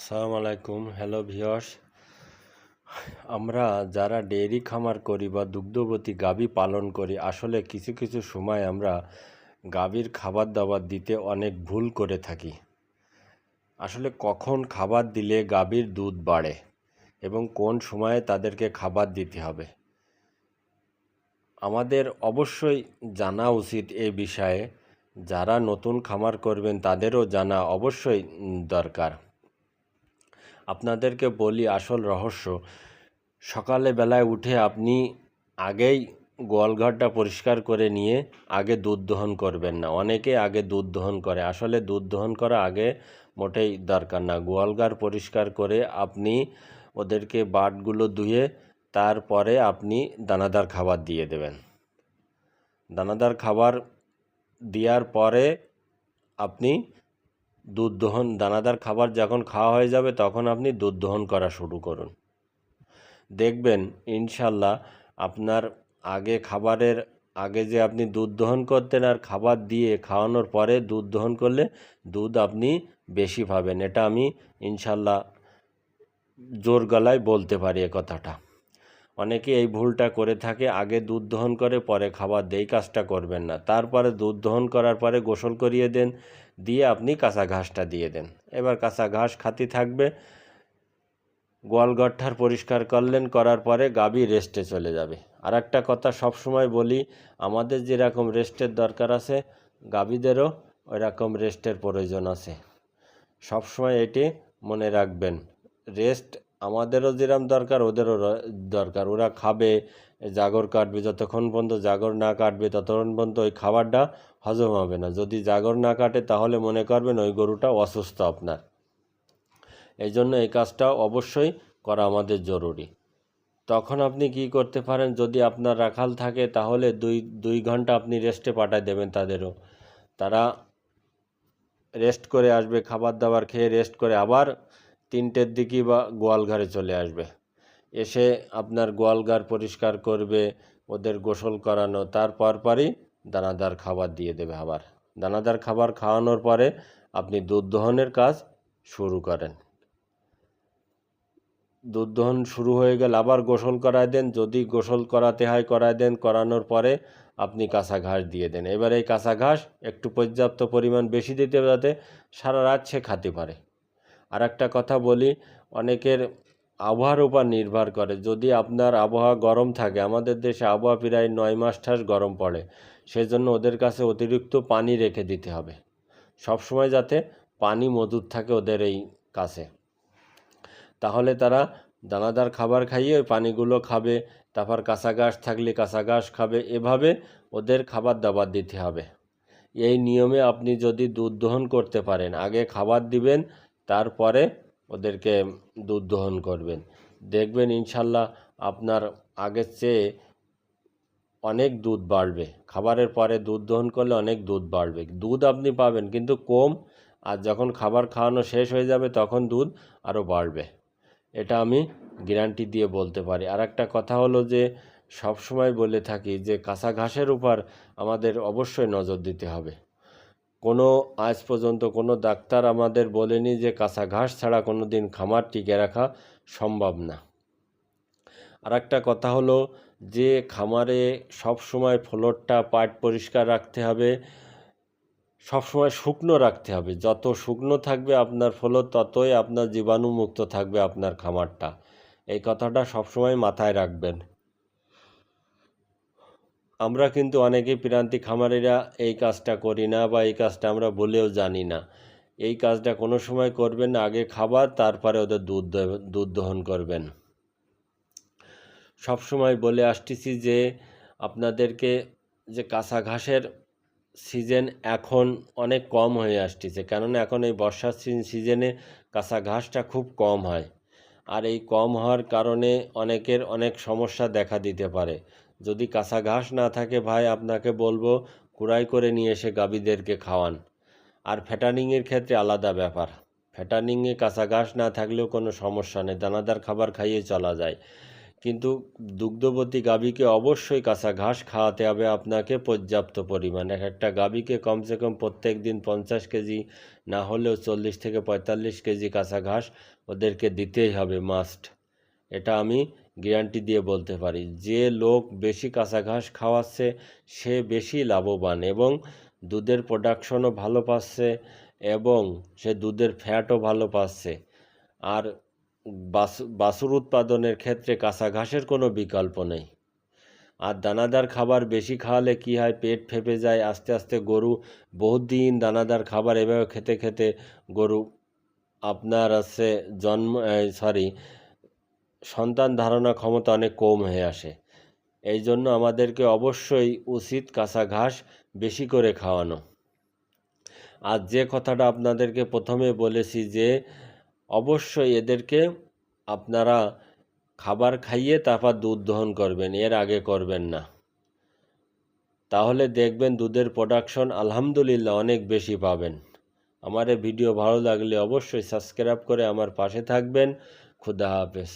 আসসালামু আলাইকুম। হ্যালো ভিওস আমরা যারা ডেয়ারি খামার করি বা দুগ্ধবতী গাভী পালন করি, আসলে কিছু কিছু সময় আমরা গাভীর খাবার দাবার দিতে অনেক ভুল করে থাকি। আসলে কখন খাবার দিলে গাভীর দুধ বাড়ে এবং কোন সময়ে তাদেরকে খাবার দিতে হবে? আমাদের অবশ্যই জানা উচিত এই বিষয়ে। যারা নতুন খামার করবেন, তাদেরও জানা অবশ্যই দরকার। আপনাদেরকে বলি আসল রহস্য। সকালে বেলায় উঠে আপনি আগেই গোয়ালঘরটা পরিষ্কার করে নিয়ে আগে দুধ দহন করবেন না। অনেকে আগে দুধ দহন করে। আসলে দুধ দহন করা আগে মোটেই দরকার না। গোয়ালঘর পরিষ্কার করে আপনি ওদেরকে বাটগুলো ধুয়ে তারপরে আপনি দানাদার খাবার দিয়ে দেবেন। দানাদার খাবার দেওয়ার পরে আপনি দুধ দহন দানাদার খাবার যখন খাওয়া হয়ে যাবে, তখন আপনি দুধ দহন করা শুরু করুন। দেখবেন ইনশাল্লাহ আপনার আগে খাবারের, আগে যে আপনি দুধ দহন করতেন আর খাবার দিয়ে খাওয়ানোর পরে দুধ দহন করলে দুধ আপনি বেশি পাবেন। এটা আমি ইনশাল্লাহ জোর গলায় বলতে পারি এ কথাটা। অনেকে এই ভুলটা করে থাকে, আগে দুধ দহন করে, পরে খাবার দেই, কাজটা করবেন না। তারপরে দুধ দহন করার পরে গোসল করিয়ে দেন, দিয়ে আপনি কাঁচা ঘাসটা দিয়ে দেন। এবার কাঁচা ঘাস খাতি থাকবে গোয়ালঘরটার পরিষ্কার করলেন, করার পরে গাবি রেস্টে চলে যাবে। আর একটা কথা সবসময় বলি, আমাদের যেরকম রেস্টের দরকার আছে, গাভীদেরও ওই রকম রেস্টের প্রয়োজন আছে। সবসময় এটি মনে রাখবেন, রেস্ট আমাদেরও যেরম দরকার, ওদেরও দরকার। ওরা খাবে, জাগর কাটবে, যতক্ষণ পর্যন্ত জাগর না কাটবে, ততক্ষণ পর্যন্ত ওই খাবারটা হজম হবে না। যদি জাগর না কাটে, তাহলে মনে করবেন ওই গরুটা অসুস্থ আপনার। এই জন্য এই কাজটা অবশ্যই করা আমাদের জরুরি। তখন আপনি কি করতে পারেন, যদি আপনার রাখাল থাকে, তাহলে দুই দুই ঘণ্টা আপনি রেস্টে পাঠায় দেবেন তাদেরও। তারা রেস্ট করে আসবে, খাবার দাবার খেয়ে রেস্ট করে আবার তিনটের দিকে বা গোয়ালঘরে চলে আসবে। এসে আপনার গোয়ালঘর পরিষ্কার করবে, ওদের গোসল করানো তারপর পরই দানাদার খাবার দিয়ে দেবে আবার। দানাদার খাবার খাওয়ানোর পরে আপনি দুধ দহনের কাজ শুরু করেন। দুধ দহন শুরু হয়ে গেলে আবার গোসল করায় দেন। যদি গোসল করাতে হয়, করায় দেন। করানোর পরে আপনি কাঁচা ঘাস দিয়ে দেন। এবার এই কাঁচা ঘাস একটু পর্যাপ্ত পরিমাণ বেশি দিতে যাতে সারা রাত সে খেতে পারে। আর একটা কথা বলি, অনেকের আবহাওয়ার উপর নির্ভর করে। যদি আপনার আবহাওয়া গরম থাকে, আমাদের দেশে আবহাওয়া প্রায় নয় মাস ঠাস গরম পড়ে, সেজন্য ওদের কাছে অতিরিক্ত পানি রেখে দিতে হবে। সবসময় যাতে পানি মজুদ থাকে ওদের এই কাছে। তাহলে তারা দানাদার খাবার খাইয়ে ওই পানিগুলো খাবে, তারপর কাঁচা ঘাস থাকলে কাঁচা ঘাস খাবে, এভাবে ওদের খাবার দাবার দিতে হবে। এই নিয়মে আপনি যদি দুধ দহন করতে পারেন, আগে খাবার দিবেন তারপরে ওদেরকে দুধ দহন করবেন। দেখবেন ইনশাল্লাহ আপনার আগের চেয়ে অনেক দুধ বাড়বে। খাবারের পরে দুধ দহন করলে অনেক দুধ বাড়বে। দুধ আপনি পাবেন, কিন্তু কম। আর যখন খাবার খাওয়ানো শেষ হয়ে যাবে, তখন দুধ আরও বাড়বে। এটা আমি গ্যারান্টি দিয়ে বলতে পারি। আর একটা কথা হলো যে সব সময় বলে থাকি যে, কাঁচা ঘাসের উপর আমাদের অবশ্যই নজর দিতে হবে। কোনো আজ পর্যন্ত কোনো ডাক্তার আমাদের বলেনি যে কাঁচা ঘাস ছাড়া কোনো দিন খামার টিকে রাখা সম্ভব না। আর একটা কথা হলো যে খামারে সব সময় ফ্লোরটা, পাট পরিষ্কার রাখতে হবে, সব সময় শুকনো রাখতে হবে। যত শুকনো থাকবে আপনার ফ্লোর, ততই আপনার জীবাণুমুক্ত থাকবে আপনার খামারটা। এই কথাটা সবসময় মাথায় রাখবেন। আমরা কিন্তু অনেকে প্রান্তিক খামারিরা এই কাজটা করি না বা এই কাজটা আমরা বলেও জানি না। এই কাজটা কোনো সময় করবেন না, আগে খাবার, তারপরে ওদের দুধ দুধ দহন করবেন। সব সময় বলে আসতেছি যে, আপনাদেরকে যে কাঁচা ঘাসের সিজন এখন অনেক কম হয়ে আসতেছে। কেননা এখন এই বর্ষার সিজনে কাঁচা ঘাসটা খুব কম হয়। আর এই কম হওয়ার কারণে অনেকের অনেক সমস্যা দেখা দিতে পারে। যদি কাঁচা ঘাস না থাকে ভাই, আপনাকে বলব কুড়াই করে নিয়ে এসে গাভীদেরকে খাওয়ান। আর ফ্যাটানিংয়ের ক্ষেত্রে আলাদা ব্যাপার। ফ্যাটানিংয়ে কাঁচা ঘাস না থাকলেও কোনো সমস্যা নেই। দানাদার খাবার খাইয়ে চলা যায়। কিন্তু দুগ্ধবতী গাভীকে অবশ্যই কাঁচা ঘাস খাওয়াতে হবে আপনাকে পর্যাপ্ত পরিমাণ। এক একটা গাভীকে কমসে কম প্রত্যেক দিন পঞ্চাশ কেজি, না হলেও চল্লিশ থেকে পঁয়তাল্লিশ কেজি কাঁচা ঘাস ওদেরকে দিতেই হবে মাস্ট। এটা আমি গ্যারান্টি দিয়ে বলতে পারি, যে লোক বেশি কাঁচা ঘাস খাওয়াচ্ছে সে বেশি লাভবান এবং দুধের প্রোডাকশনও ভালো পাচ্ছে এবং সে দুধের ফ্যাটও ভালো পাচ্ছে। আর বাছুর উৎপাদনের ক্ষেত্রে কাঁচা ঘাসের কোনো বিকল্প নেই। আর দানাদার খাবার বেশি খাওয়ালে কি হয়? পেট ফেপে যায়, আস্তে আস্তে গরু বহুত দিন দানাদার খাবার এভাবে খেতে খেতে গরু আপনার আছে জন্ম সরি সন্তান ধারণা ক্ষমতা অনেক কম হয়ে আসে। এই জন্য আমাদেরকে অবশ্যই উচিত কাঁচা ঘাস বেশি করে খাওয়ানো। আর যে কথাটা আপনাদেরকে প্রথমে বলেছি যে অবশ্যই এদেরকে আপনারা খাবার খাইয়ে তারপর দুধ দহন করবেন, এর আগে করবেন না। তাহলে দেখবেন দুধের প্রোডাকশন আলহামদুলিল্লাহ অনেক বেশি পাবেন। আমার ভিডিও ভালো লাগলে অবশ্যই সাবস্ক্রাইব করে আমার পাশে থাকবেন। খুদা হাফেজ।